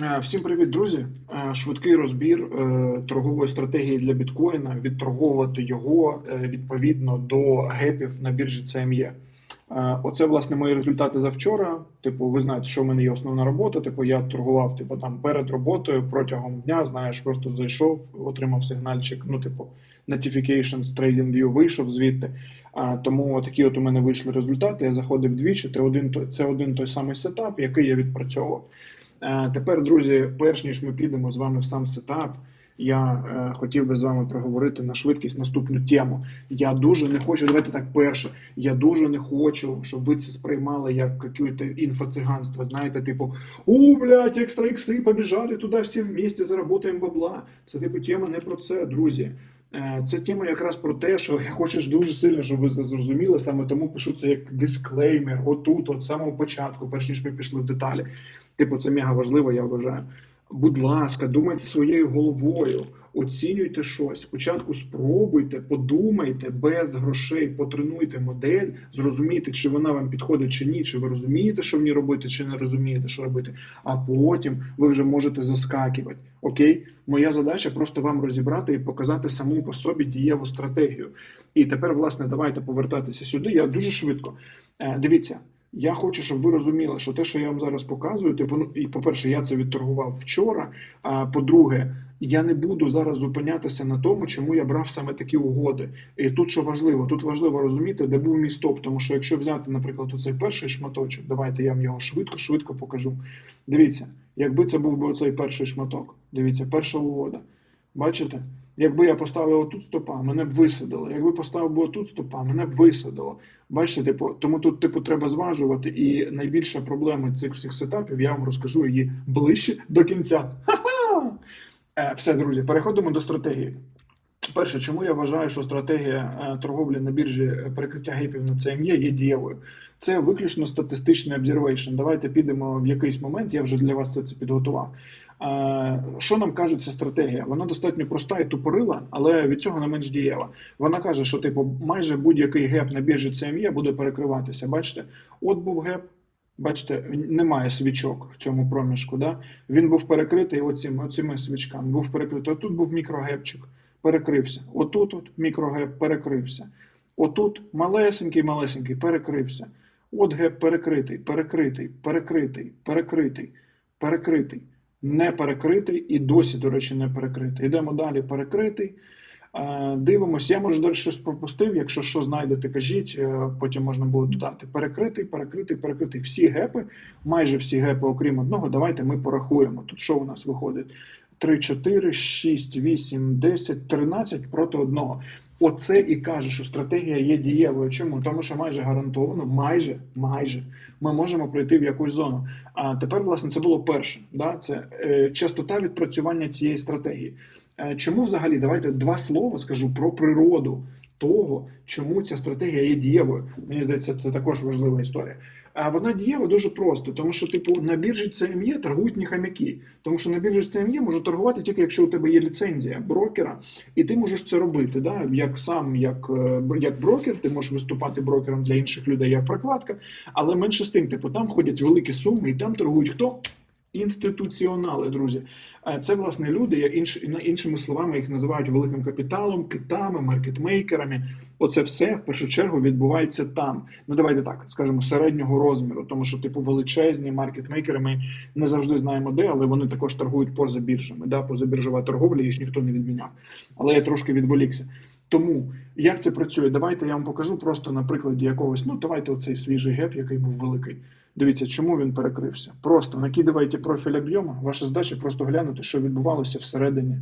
Е, Всім привіт, друзі! Е, Швидкий розбір е, торгової стратегії для біткоїна, відторговувати його відповідно до гепів на біржі CME. Оце власне мої результати за вчора. Типу, ви знаєте, що в мене є основна робота. Типу, я торгував типу там перед роботою протягом дня. Знаєш, просто зайшов, отримав сигнальчик. Ну, типу, notification з TradingView вийшов звідти. А, тому такі от у мене вийшли результати. Я заходив двічі. Це один той- це один той самий сетап, який я відпрацьовував. Е, Тепер, друзі, перш ніж ми підемо з вами в сам сетап, я е, хотів би з вами проговорити на швидкість наступну тему. Я дуже не хочу, давайте так перше. Я дуже не хочу, щоб ви це сприймали як якесь інфоциганство. Знаєте, типу, у блядь, екстра ікси, побіжали туди всі вместе, заработаємо бабла. Це типу тема не про це, друзі. Е, Це тема якраз про те, що я хочу дуже сильно, щоб ви це зрозуміли. Саме тому пишу це як дисклеймер, отут, от самого початку, перш ніж ми пішли в деталі. Типу, це мега важливо, я вважаю. Будь ласка, думайте своєю головою, оцінюйте щось. Спочатку спробуйте, подумайте без грошей, потренуйте модель, зрозумійте, чи вона вам підходить чи ні, чи ви розумієте, що в ній робити, чи не розумієте, що робити. А потім ви вже можете заскакувати. Окей, моя задача просто вам розібрати і показати саму по собі дієву стратегію. І тепер, власне, давайте повертатися сюди. Я дуже швидко. Е, Дивіться, я хочу, щоб ви розуміли, що те, що я вам зараз показую, типу, ну, і по-перше, я це відторгував вчора. А по-друге, я не буду зараз зупинятися на тому, чому я брав саме такі угоди. І тут що важливо, тут важливо розуміти, де був мій стоп. Тому що якщо взяти, наприклад, оцей перший шматочок, давайте я вам його швидко-швидко покажу. Дивіться, якби це був би оцей перший шматок. Дивіться, перша угода. Бачите? Якби я поставив отут стопа, мене б висадило. Якби поставив би отут стопа, мене б висадило. Бачите, типу, тому тут типу треба зважувати. І найбільша проблема цих всіх сетапів, я вам розкажу її ближче до кінця. Ха-ха! Е, Все, друзі, переходимо до стратегії. Перше, чому я вважаю, що стратегія е, торговлі на біржі е, перекриття гейпів на CME є дієвою. Це виключно статистичний обзервейшн. Давайте підемо в якийсь момент. Я вже для вас все це підготував. Е, Що нам каже ця стратегія? Вона достатньо проста і тупорила, але від цього не менш дієва. Вона каже, що типу майже будь-який геп на біржі CME буде перекриватися. Бачите, от був геп. Бачите, немає свічок в цьому проміжку. Да? Він був перекритий оцими, оцими свічками. Був перекритий. Отут був мікрогепчик, перекрився. Отут от мікрогеп перекрився. Отут малесенький, малесенький, перекрився. От геп перекритий, перекритий, перекритий, перекритий, перекритий, не перекритий і досі, до речі, не перекритий. Йдемо далі, перекритий. Е, Дивимось, я може далі щось пропустив. Якщо що знайдете, кажіть, е, потім можна буде додати. Перекритий, перекритий, перекритий. Всі гепи, майже всі гепи, окрім одного. Давайте ми порахуємо. Тут що у нас виходить? 3, 4, 6, 8, 10, 13 проти одного. Оце і каже, що стратегія є дієвою. Чому? Тому що майже гарантовано, майже, майже ми можемо пройти в якусь зону. А тепер, власне, це було перше. Да? Це е, частота відпрацювання цієї стратегії. Е, Чому взагалі давайте два слова скажу про природу того, чому ця стратегія є дієвою. Мені здається, це також важлива історія. А вона дієва дуже просто, тому що, типу, на біржі CME торгують не хам'яки. Тому що на біржі CME може торгувати тільки якщо у тебе є ліцензія брокера, і ти можеш це робити. Да? Як сам, як, е, як брокер, ти можеш виступати брокером для інших людей як прокладка, але менше з тим, типу, там ходять великі суми, і там торгують хто? Інституціонали, друзі, Е, це власне люди, як інш, іншими словами, їх називають великим капіталом, китами, маркетмейкерами. Оце все в першу чергу відбувається там. Ну давайте так скажемо середнього розміру, тому що типу величезні маркетмейкери. Ми не завжди знаємо де, але вони також торгують поза біржами. Да, позабіржова торговля, ж ніхто не відміняв. Але я трошки відволікся. Тому як це працює? Давайте я вам покажу просто на прикладі якогось. Ну давайте оцей свіжий геп, який був великий. Дивіться, чому він перекрився. Просто накидайте профіль об'єму. Ваша задача просто глянути, що відбувалося всередині.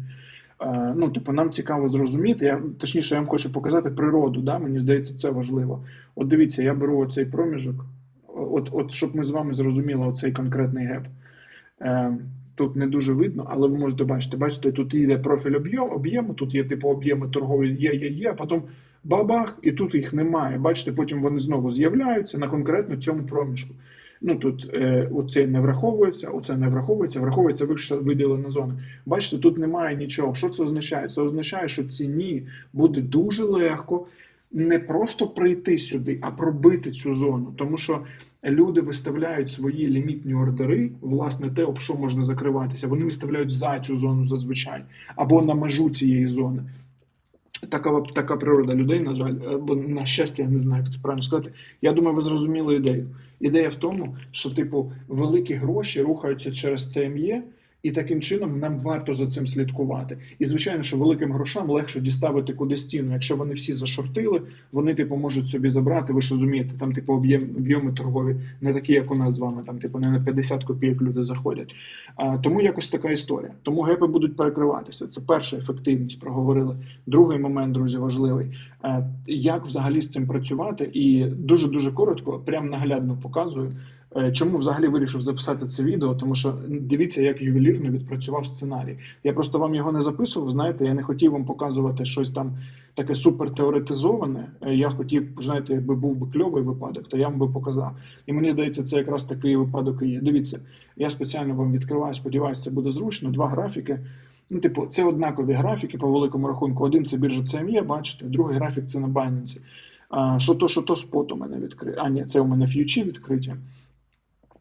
Е, Ну, типу, нам цікаво зрозуміти. Я точніше, я вам хочу показати природу. Да? Мені здається, це важливо. От дивіться, я беру оцей проміжок, от, от щоб ми з вами зрозуміли оцей конкретний геп. Тут не дуже видно, але ви можете бачити. Бачите, тут йде профіль об'єм, об'єму, тут є типу об'єми торгові, є, є, є, а потім бабах, і тут їх немає. Бачите, потім вони знову з'являються на конкретно цьому проміжку. Ну тут е, оце не враховується, оце не враховується, враховується виділена зона. Бачите, тут немає нічого. Що це означає? Це означає, що ціні буде дуже легко не просто прийти сюди, а пробити цю зону. Тому що Люди виставляють свої лімітні ордери, власне, те, об що можна закриватися. Вони виставляють за цю зону зазвичай або на межу цієї зони. Така, така природа людей, на жаль, е, бо на щастя, я не знаю, як це правильно сказати. Я думаю, ви зрозуміли ідею. Ідея в тому, що, типу, великі гроші рухаються через ЦМЄ, і таким чином нам варто за цим слідкувати. І звичайно, що великим грошам легше діставити кудись ціну. Якщо вони всі зашортили, вони типу можуть собі забрати. Ви ж розумієте, там типу об'єм об'єми торгові не такі, як у нас з вами. Там, типу, не на 50 копійок люди заходять. А, тому якось така історія. Тому гепи будуть перекриватися. Це перша ефективність. Проговорили. Другий момент, друзі, важливий. А, як взагалі з цим працювати? І дуже дуже коротко, прям наглядно показую. Е, Чому взагалі вирішив записати це відео? Тому що дивіться, як ювелірно відпрацював сценарій. Я просто вам його не записував. Знаєте, я не хотів вам показувати щось там таке супер теоретизоване. Е, Я хотів, знаєте, якби був би кльовий випадок, то я вам би показав. І мені здається, це якраз такий випадок і є. Дивіться, я спеціально вам відкриваю, сподіваюся, це буде зручно. Два графіки. Ну, типу, це однакові графіки по великому рахунку. Один це біржа CME, бачите, другий графік це на Binance. А, що то, що то спот у мене відкрив. А, ні, це у мене ф'ючі відкриті.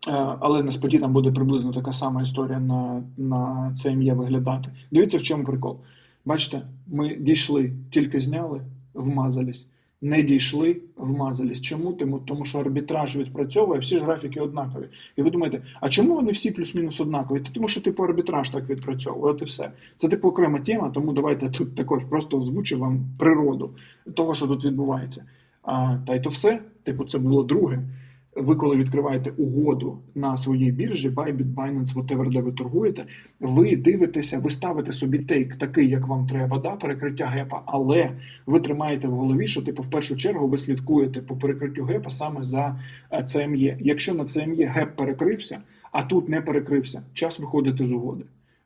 Е, Але на буде приблизно така сама історія на, на CME виглядати. Дивіться, в чому прикол. Бачите, ми дійшли, тільки зняли, вмазались. Не дійшли, вмазались. Чому? Тому що арбітраж відпрацьовує, всі ж графіки однакові. І ви думаєте, а чому вони всі плюс-мінус однакові? Та тому що типу арбітраж так відпрацьовує, от і все. Це типу окрема тема, тому давайте тут також просто озвучу вам природу того, що тут відбувається. А, та й то все. Типу, це було друге. Ви, коли відкриваєте угоду на своїй біржі, Bybit, Binance, whatever, де ви торгуєте, ви дивитеся, ви ставите собі тейк такий, як вам треба, да, перекриття гепа, але ви тримаєте в голові, що типу, в першу чергу ви слідкуєте по перекриттю гепа саме за е, CME. Якщо на CME геп перекрився, а тут не перекрився, час виходити з угоди.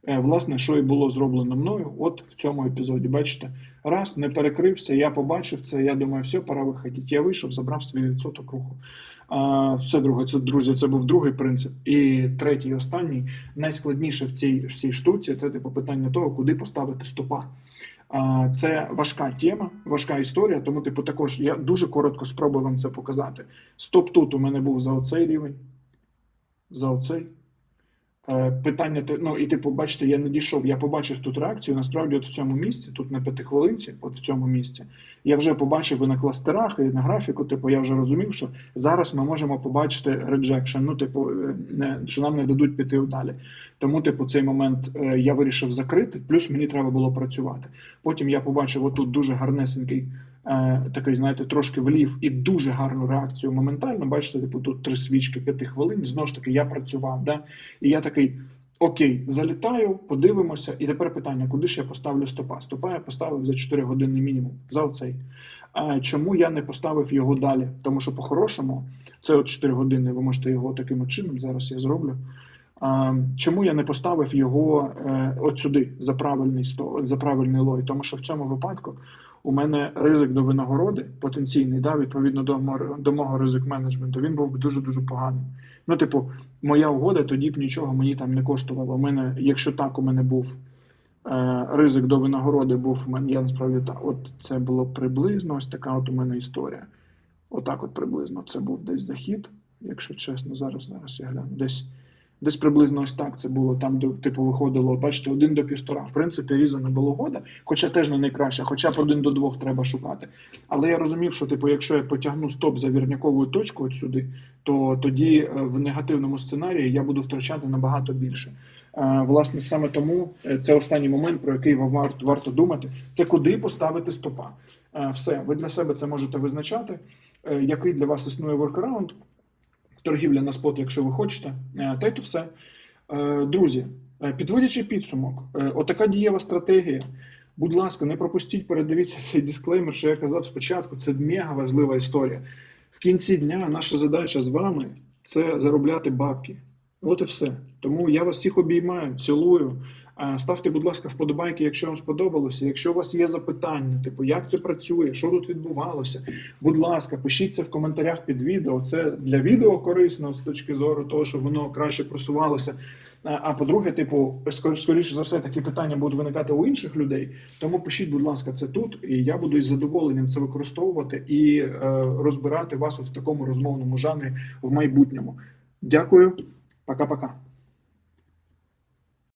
Е, Власне, що і було зроблено мною, от в цьому епізоді. Бачите, раз не перекрився, я побачив це. Я думаю, все, пора виходити. Я вийшов, забрав свій відсоток руху. А, Все друге, це друзі, це був другий принцип. І третій, останній, найскладніше в цій всій штуці це типу питання того, куди поставити стопа. А, Це важка тема, важка історія. Тому, типу, також я дуже коротко спробую вам це показати. Стоп тут у мене був за оцей рівень. За оцей. Е, Питання ну і типу, бачите, я не дійшов. Я побачив тут реакцію. Насправді, от в цьому місці, тут на п'ятихвилинці, от в цьому місці, я вже побачив і на кластерах, і на графіку. Типу, я вже розумів, що зараз ми можемо побачити rejection, Ну, типу, е, не що нам не дадуть піти далі. Тому, типу, цей момент е, я вирішив закрити. Плюс мені треба було працювати. Потім я побачив отут дуже гарнесенький. Е, Такий, знаєте, трошки влів і дуже гарну реакцію моментально. Бачите, типу, тут три свічки п'яти хвилин. Знову ж таки, я працював. Да? І я такий: окей, залітаю, подивимося. І тепер питання: куди ж я поставлю стопа? Стопа я поставив за 4 години мінімум за оцей. А чому я не поставив його далі? Тому що по-хорошому, це от 4 години. Ви можете його таким чином. Зараз я зроблю. Чому я не поставив його е, от сюди за правильний сто за правильний лой? Тому що в цьому випадку у мене ризик до винагороди потенційний, да, відповідно до, мор- до мого ризик менеджменту, він був би дуже дуже поганим. Ну, типу, моя угода тоді б нічого мені там не коштувала. У мене, якщо так, у мене був е, ризик до винагороди, був у мене, я насправді так. От це було приблизно ось така от у мене історія. Отак, от приблизно. Це був десь захід, якщо чесно, зараз, зараз я гляну. Десь, десь приблизно ось так це було. Там, де, типу, виходило, бачите, один до півтора. В принципі, різана була угода, хоча теж не найкраща, хоча б один до двох треба шукати. Але я розумів, що типу, якщо я потягну стоп за вірняковою точкою сюди, то тоді е, в негативному сценарії я буду втрачати набагато більше. Е, Власне, саме тому е, це останній момент, про який вам варто, думати, це куди поставити стопа. Все, ви для себе це можете визначати. Який для вас існує воркараунд, торгівля на спот, якщо ви хочете, Е, та й то все. Е, Друзі, е, підводячи підсумок, отака дієва стратегія. Будь ласка, не пропустіть, передивіться цей дисклеймер, що я казав спочатку. Це мега важлива історія. В кінці дня наша задача з вами це заробляти бабки. От і все. Тому я вас всіх обіймаю, цілую. Ставте, будь ласка, вподобайки, якщо вам сподобалося. Якщо у вас є запитання, типу, як це працює, що тут відбувалося, будь ласка, пишіть це в коментарях під відео. Це для відео корисно з точки зору того, щоб воно краще просувалося. А по-друге, типу, скор- скоріше за все, такі питання будуть виникати у інших людей. Тому пишіть, будь ласка, це тут, і я буду із задоволенням це використовувати і е, розбирати вас в такому розмовному жанрі в майбутньому. Дякую, пока-пока.